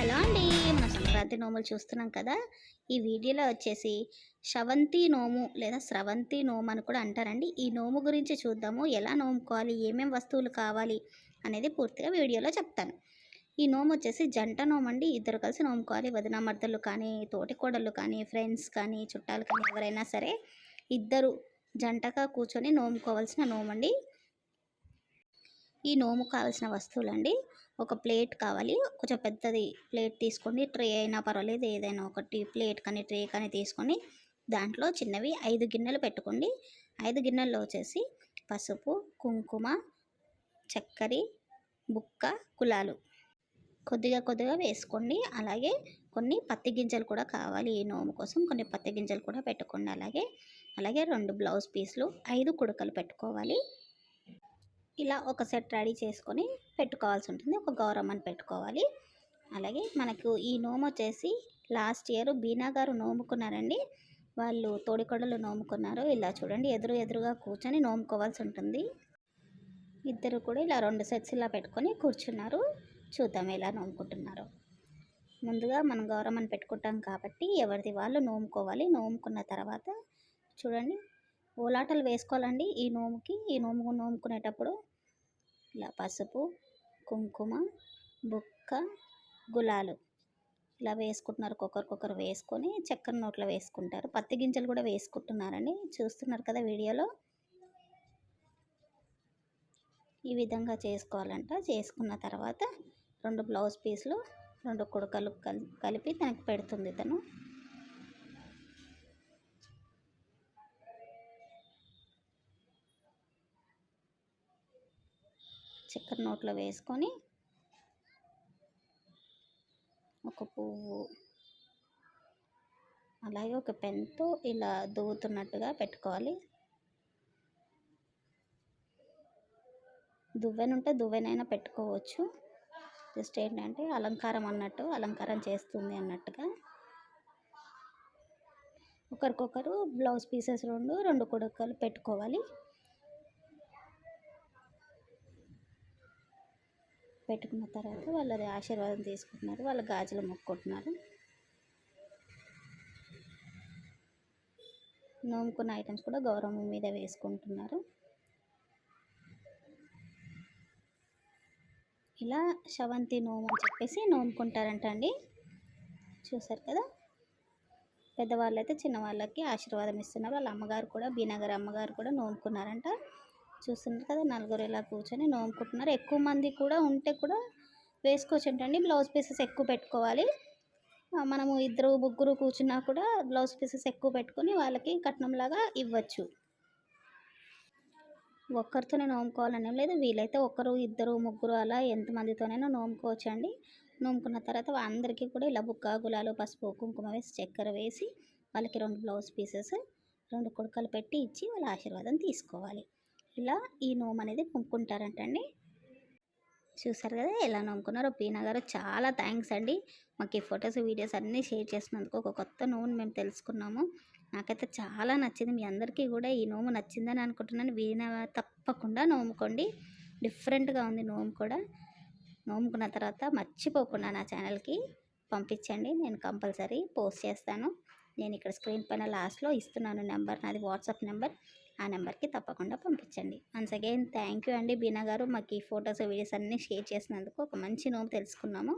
Hello అండి మన సంక్రాంతి నోములు చూస్తున్నాం కదా. ఈ వీడియోలో వచ్చేసి శవంతి నోము లేదా స్రవంతి నోము అని కూడా అంటారండి. ఈ నోము గురించి చూద్దాము ఎలా నోముకోవాలి ఏమేం వస్తువులు కావాలి అనేది పూర్తిగా వీడియోలో చెప్తాను. ఈ నోము వచ్చేసి జంట నోము అండి. ఇద్దరు కలిసి నోముకోవాలి. వదిన మర్దలు కానీ తోటికోడళ్ళు కానీ ఫ్రెండ్స్ కానీ చుట్టాలు కానీ ఎవరైనా సరే ఇద్దరు జంటగా కూర్చొని నోముకోవాల్సిన నోము అండి. ఈ నోము కావాల్సిన వస్తువులండి ఒక ప్లేట్ కావాలి. కొంచెం పెద్దది ప్లేట్ తీసుకోండి. ట్రే అయినా పర్వాలేదు. ఏదైనా ఒకటి ప్లేట్ కానీ ట్రే కానీ తీసుకొని దాంట్లో చిన్నవి ఐదు గిన్నెలు పెట్టుకోండి. ఐదు గిన్నెల్లో వచ్చేసి పసుపు కుంకుమ చక్కెర బుక్క కులాలు కొద్దిగా కొద్దిగా వేసుకోండి. అలాగే కొన్ని పత్తి గింజలు కూడా కావాలి. ఈ నోము కోసం కొన్ని పత్తి గింజలు కూడా పెట్టుకోండి. అలాగే అలాగే రెండు బ్లౌజ్ పీస్లు ఐదు కుడకలు పెట్టుకోవాలి. ఇలా ఒక సెట్ రెడీ చేసుకొని పెట్టుకోవాల్సి ఉంటుంది. ఒక గౌరమ్మని పెట్టుకోవాలి. అలాగే మనకు ఈ నోము వచ్చేసి లాస్ట్ ఇయర్ బీనా గారు నోముకున్నారండి. వాళ్ళు తోడికొడలు నోముకున్నారు. ఇలా చూడండి ఎదురు ఎదురుగా కూర్చొని నోముకోవాల్సి ఉంటుంది. ఇద్దరు కూడా ఇలా రెండు సెట్స్ ఇలా పెట్టుకొని కూర్చున్నారు. చూద్దాం ఎలా నోముకుంటున్నారు. ముందుగా మనం గౌరమ్మని పెట్టుకుంటాం కాబట్టి ఎవరిది వాళ్ళు నోముకోవాలి. నోముకున్న తర్వాత చూడండి ఓలాటలు వేసుకోవాలండి. ఈ నోముకి ఈ నోము నోముకునేటప్పుడు ఇలా పసుపు కుంకుమ బుక్క గులాలు ఇలా వేసుకుంటున్నారు. ఒకరికొకరు వేసుకొని చక్కెర నోట్లో వేసుకుంటారు. పత్తి గింజలు కూడా వేసుకుంటున్నారండి. చూస్తున్నారు కదా వీడియోలో. ఈ విధంగా చేసుకోవాలంట. చేసుకున్న తర్వాత రెండు బ్లౌజ్ పీస్లు రెండు కుడకలు కలిపి తనకి పెడుతుంది తను. చక్కెర నోట్లో వేసుకొని ఒక పువ్వు అలాగే ఒక పెన్తో ఇలా దువ్వుతున్నట్టుగా పెట్టుకోవాలి. దువ్వెన ఉంటే దువ్వెనైనా పెట్టుకోవచ్చు. జస్ట్ ఏంటంటే అలంకారం అన్నట్టు అలంకారం చేస్తుంది అన్నట్టుగా. ఒకరికొకరు బ్లౌజ్ పీసెస్ రెండు రెండు కొడుకలు పెట్టుకోవాలి. పెట్టుకున్న తర్వాత వాళ్ళది ఆశీర్వాదం తీసుకుంటున్నారు వాళ్ళ గాజులు మొక్కుంటున్నారు నోముకున్న ఐటమ్స్ కూడా గౌరవం మీద వేసుకుంటున్నారు. ఇలా శవంతి నోము అని చెప్పేసి నోముకుంటారంట అండి. చూసారు కదా? పెద్దవాళ్ళు అయితే చిన్నవాళ్ళకి ఆశీర్వాదం ఇస్తున్నారు. వాళ్ళ అమ్మగారు కూడా బీనగర్ అమ్మగారు కూడా నోముకున్నారంట. చూస్తున్నారు కదా నలుగురు ఇలా కూర్చొని నోముకుంటున్నారు. ఎక్కువ మంది కూడా ఉంటే కూడా వేసుకోవచ్చు ఏంటండి? బ్లౌజ్ పీసెస్ ఎక్కువ పెట్టుకోవాలి. మనము ఇద్దరు ముగ్గురు కూర్చున్నా కూడా బ్లౌజ్ పీసెస్ ఎక్కువ పెట్టుకొని వాళ్ళకి కట్నంలాగా ఇవ్వచ్చు. ఒక్కరితోనే నోముకోవాలనేం లేదు. వీలైతే ఒకరు ఇద్దరు ముగ్గురు అలా ఎంతమందితోనైనా నోముకోవచ్చు అండి. నోముకున్న తర్వాత అందరికీ కూడా ఇలా బుక్క గులాలు పసుపు కుంకుమ వేసి చక్కెర వేసి వాళ్ళకి రెండు బ్లౌజ్ పీసెస్ రెండు కుడకలు పెట్టి ఇచ్చి వాళ్ళ ఆశీర్వాదం తీసుకోవాలి. ఇలా ఈ నోము అనేది నోముకుంటారంటండి చూసారు కదా ఎలా నొమ్ముకున్నారో పీనా గారు చాలా థ్యాంక్స్ అండి. మాకు ఈ ఫొటోస్ వీడియోస్ అన్నీ షేర్ చేసినందుకు ఒక కొత్త నోమును మేము తెలుసుకున్నాము. నాకైతే చాలా నచ్చింది. మీ అందరికీ కూడా ఈ నోము నచ్చిందని అనుకుంటున్నాను. వీణ తప్పకుండా నోముకోండి. డిఫరెంట్గా ఉంది నోము కూడా. నోముకున్న తర్వాత మర్చిపోకుండా నా ఛానల్కి పంపించండి. నేను కంపల్సరీ పోస్ట్ చేస్తాను. నేను ఇక్కడ స్క్రీన్ పైన లాస్ట్లో ఇస్తున్నాను నెంబర్. నాది వాట్సాప్ నెంబర్. ఆ నెంబర్కి తప్పకుండా పంపించండి. వన్స్ అగైన్ థ్యాంక్ యూ అండి. బీనా గారు మాకు ఈ ఫొటోస్ వీడియోస్ అన్నీ షేర్ చేసినందుకు ఒక మంచి నోము తెలుసుకున్నాము.